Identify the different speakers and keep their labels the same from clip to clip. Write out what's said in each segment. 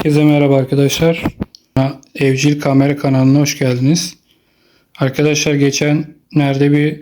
Speaker 1: Herkese merhaba arkadaşlar. Evcil Kamera kanalına hoş geldiniz. Arkadaşlar geçen nerede bir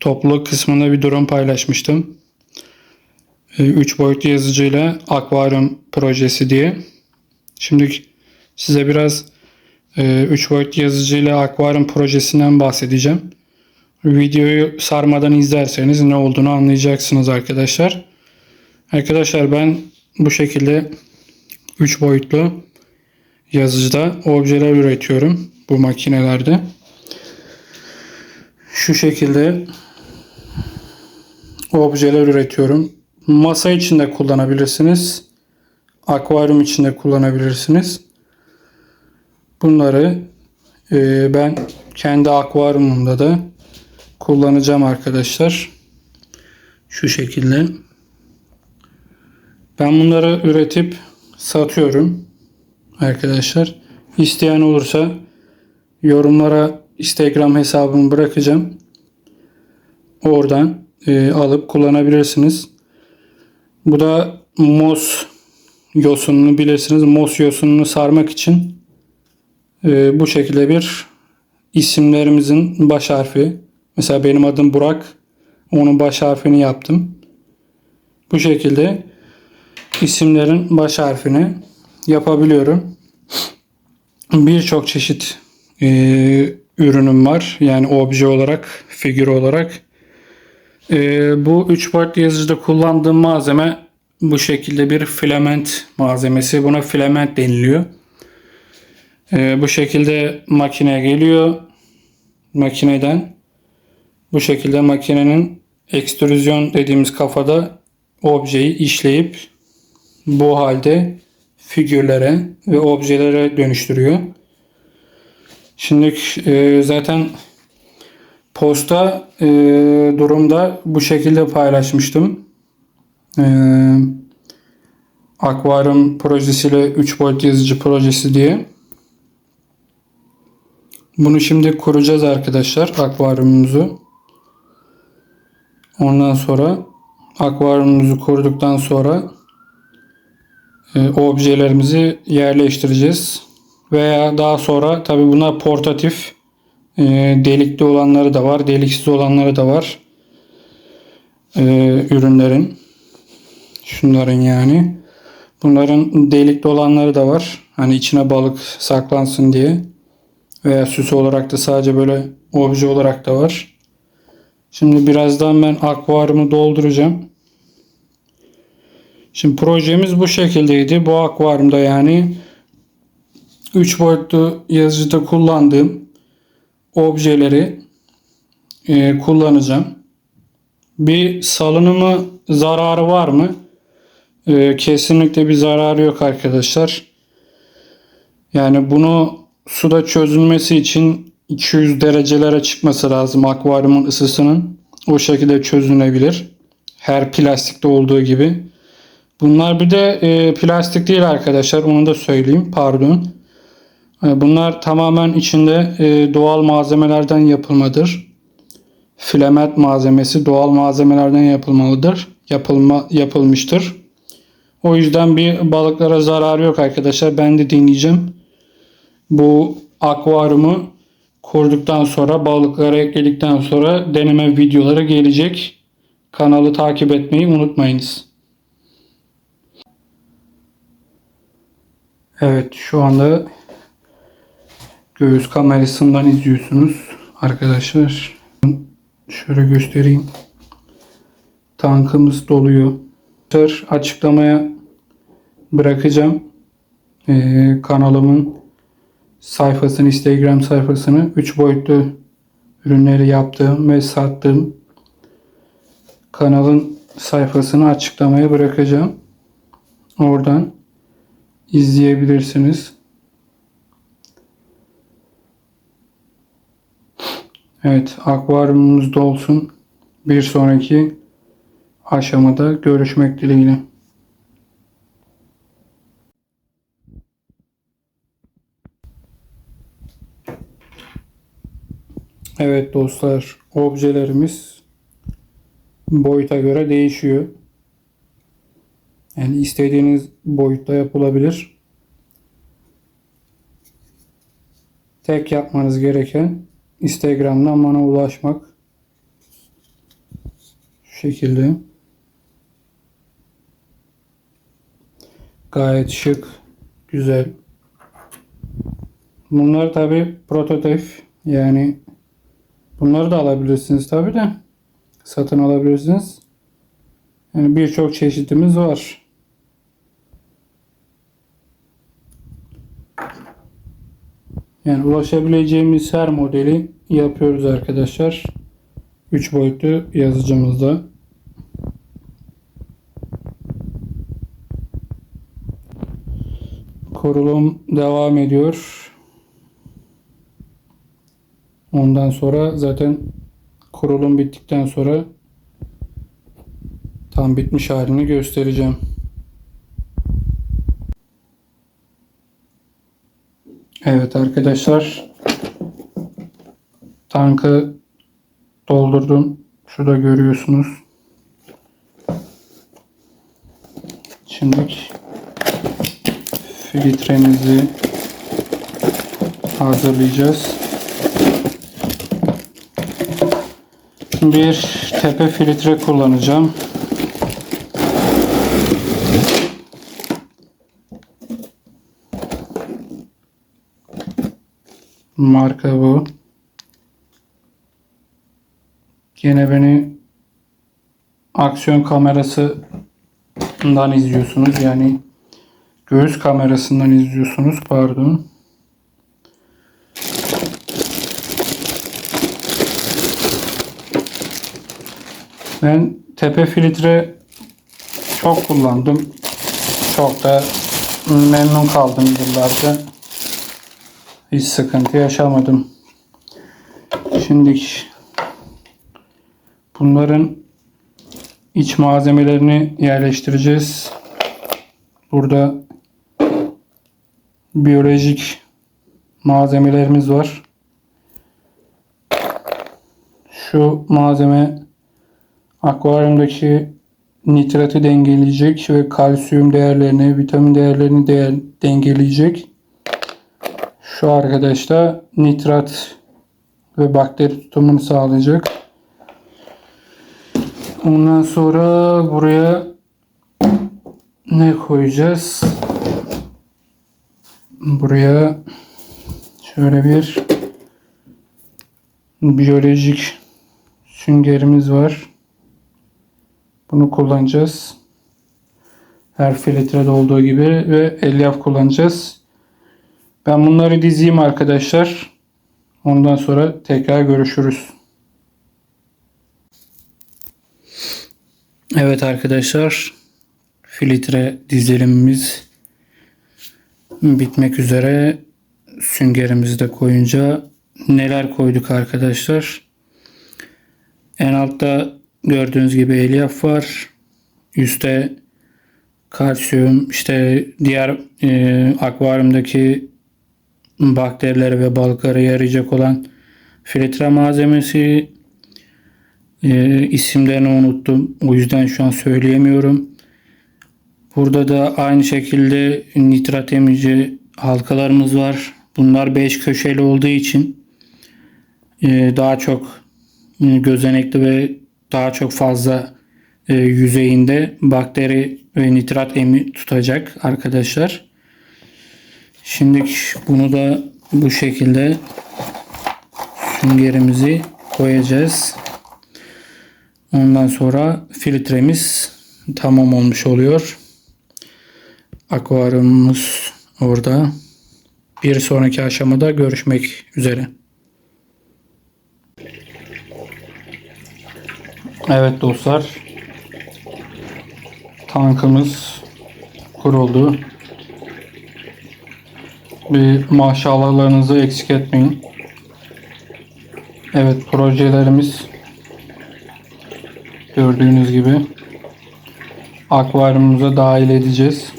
Speaker 1: topluluk kısmında bir durum paylaşmıştım. 3 boyutlu yazıcıyla akvaryum projesi diye. Şimdi size biraz 3 boyutlu yazıcıyla akvaryum projesinden bahsedeceğim. Videoyu sarmadan izlerseniz ne olduğunu anlayacaksınız arkadaşlar. Arkadaşlar ben bu şekilde 3 boyutlu yazıcıda objeler üretiyorum bu makinelerde. Şu şekilde objeler üretiyorum. Masa içinde kullanabilirsiniz. Akvaryum içinde kullanabilirsiniz. Bunları e, ben kendi akvaryumumda da kullanacağım arkadaşlar. Şu şekilde. Ben bunları üretip satıyorum arkadaşlar. İsteyen olursa yorumlara Instagram hesabımı bırakacağım. Oradan e, alıp kullanabilirsiniz. Bu da mos yosununu bilirsiniz. Mos yosununu sarmak için e, bu şekilde bir isimlerimizin baş harfi. Mesela benim adım Burak. Onun baş harfini yaptım. Bu şekilde isimlerin baş harfini yapabiliyorum. Birçok çeşit e, ürünüm var. Yani obje olarak, figür olarak. E, bu 3 boyutlu yazıcıda kullandığım malzeme bu şekilde bir filament malzemesi. Buna filament deniliyor. E, bu şekilde makineye geliyor. Makineden bu şekilde makinenin ekstrüzyon dediğimiz kafada objeyi işleyip bu halde figürlere ve objelere dönüştürüyor. Şimdi e, zaten posta e, durumda bu şekilde paylaşmıştım. E, akvaryum projesiyle 3 boyut yazıcı projesi diye. Bunu şimdi kuracağız arkadaşlar akvaryumumuzu. Ondan sonra akvaryumumuzu kurduktan sonra e, objelerimizi yerleştireceğiz. Veya daha sonra tabi buna portatif e, delikli olanları da var. Deliksiz olanları da var. E, ürünlerin. Şunların yani. Bunların delikli olanları da var. Hani içine balık saklansın diye. Veya süs olarak da sadece böyle obje olarak da var. Şimdi birazdan ben akvaryumu dolduracağım. Şimdi projemiz bu şekildeydi. Bu akvaryumda yani 3 boyutlu yazıcıda kullandığım objeleri e, kullanacağım. Bir salınımı zararı var mı? E, kesinlikle bir zararı yok arkadaşlar. Yani bunu suda çözülmesi için 200 derecelere çıkması lazım akvaryumun ısısının. O şekilde çözünebilir. Her plastikte olduğu gibi. Bunlar bir de e, plastik değil arkadaşlar. Onu da söyleyeyim. Pardon. E, bunlar tamamen içinde e, doğal malzemelerden yapılmadır. Filament malzemesi doğal malzemelerden yapılmalıdır. Yapılma, yapılmıştır. O yüzden bir balıklara zararı yok arkadaşlar. Ben de deneyeceğim. Bu akvaryumu kurduktan sonra balıkları ekledikten sonra deneme videoları gelecek. Kanalı takip etmeyi unutmayınız. Evet şu anda göğüs kamerasından izliyorsunuz arkadaşlar. Şöyle göstereyim. Tankımız doluyor. Açıklamaya bırakacağım. Ee, kanalımın sayfasını, Instagram sayfasını 3 boyutlu ürünleri yaptığım ve sattığım kanalın sayfasını açıklamaya bırakacağım. Oradan izleyebilirsiniz. Evet, akvaryumumuz dolsun. Bir sonraki aşamada görüşmek dileğiyle. Evet dostlar, objelerimiz boyuta göre değişiyor. Yani istediğiniz boyutta yapılabilir. Tek yapmanız gereken Instagram'dan bana ulaşmak. Şu şekilde. Gayet şık, güzel. Bunlar tabi prototip yani bunları da alabilirsiniz tabi de satın alabilirsiniz. Yani birçok çeşitimiz var. Yani ulaşabileceğimiz her modeli yapıyoruz arkadaşlar. 3 boyutlu yazıcımızda. Kurulum devam ediyor. Ondan sonra zaten kurulum bittikten sonra tam bitmiş halini göstereceğim. Evet arkadaşlar tankı doldurdum. Şurada görüyorsunuz. Şimdi filtremizi hazırlayacağız. Bir tepe filtre kullanacağım. Marka bu. Gene beni aksiyon kamerasından izliyorsunuz. Yani göğüs kamerasından izliyorsunuz. Pardon. Ben tepe filtre çok kullandım. Çok da memnun kaldım yıllarca. Hiç sıkıntı yaşamadım. Şimdi bunların iç malzemelerini yerleştireceğiz. Burada biyolojik malzemelerimiz var. Şu malzeme akvaryumdaki nitratı dengeleyecek ve kalsiyum değerlerini, vitamin değerlerini de dengeleyecek. Şu arkadaş da nitrat ve bakteri tutumunu sağlayacak. Ondan sonra buraya ne koyacağız? Buraya şöyle bir biyolojik süngerimiz var. Bunu kullanacağız. Her filtrede olduğu gibi ve elyaf kullanacağız. Ben bunları dizeyim arkadaşlar. Ondan sonra tekrar görüşürüz. Evet arkadaşlar. Filtre dizilimimiz bitmek üzere. Süngerimizi de koyunca neler koyduk arkadaşlar. En altta gördüğünüz gibi elyaf var. Üste kalsiyum işte diğer e, akvaryumdaki bakterilere ve balıklara yarayacak olan filtre malzemesi e, isimlerini unuttum. O yüzden şu an söyleyemiyorum. Burada da aynı şekilde nitrat emici halkalarımız var. Bunlar 5 köşeli olduğu için e, daha çok e, gözenekli ve daha çok fazla e, yüzeyinde bakteri ve nitrat emi tutacak arkadaşlar. Şimdi bunu da bu şekilde süngerimizi koyacağız. Ondan sonra filtremiz tamam olmuş oluyor. Akvaryumumuz orada. Bir sonraki aşamada görüşmek üzere. Evet dostlar. Tankımız kuruldu. Bir maşallahlarınızı eksik etmeyin. Evet projelerimiz gördüğünüz gibi akvaryumumuza dahil edeceğiz.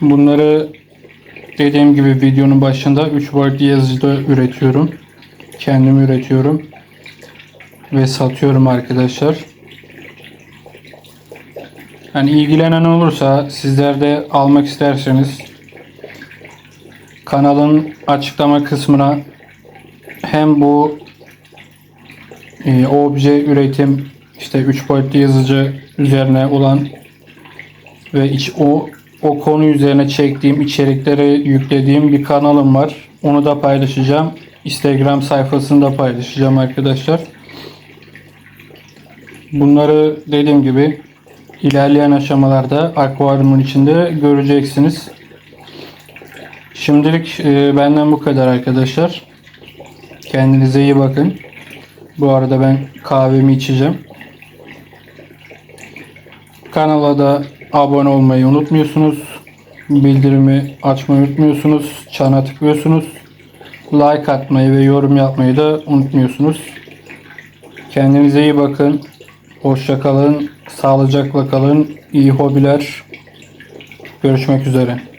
Speaker 1: Bunları dediğim gibi videonun başında 3 boyutlu yazıcıda üretiyorum. Kendim üretiyorum ve satıyorum arkadaşlar. Hani ilgilenen olursa sizler de almak isterseniz kanalın açıklama kısmına hem bu e, obje üretim işte 3 boyutlu yazıcı üzerine olan ve iç, o o konu üzerine çektiğim içerikleri yüklediğim bir kanalım var. Onu da paylaşacağım. Instagram sayfasında paylaşacağım arkadaşlar. Bunları dediğim gibi ilerleyen aşamalarda akvaryumun içinde göreceksiniz. Şimdilik e, benden bu kadar arkadaşlar. Kendinize iyi bakın. Bu arada ben kahvemi içeceğim. Kanala da abone olmayı unutmuyorsunuz. Bildirimi açmayı unutmuyorsunuz. Çana tıklıyorsunuz. Like atmayı ve yorum yapmayı da unutmuyorsunuz. Kendinize iyi bakın. Hoşça kalın. Sağlıcakla kalın. İyi hobiler. Görüşmek üzere.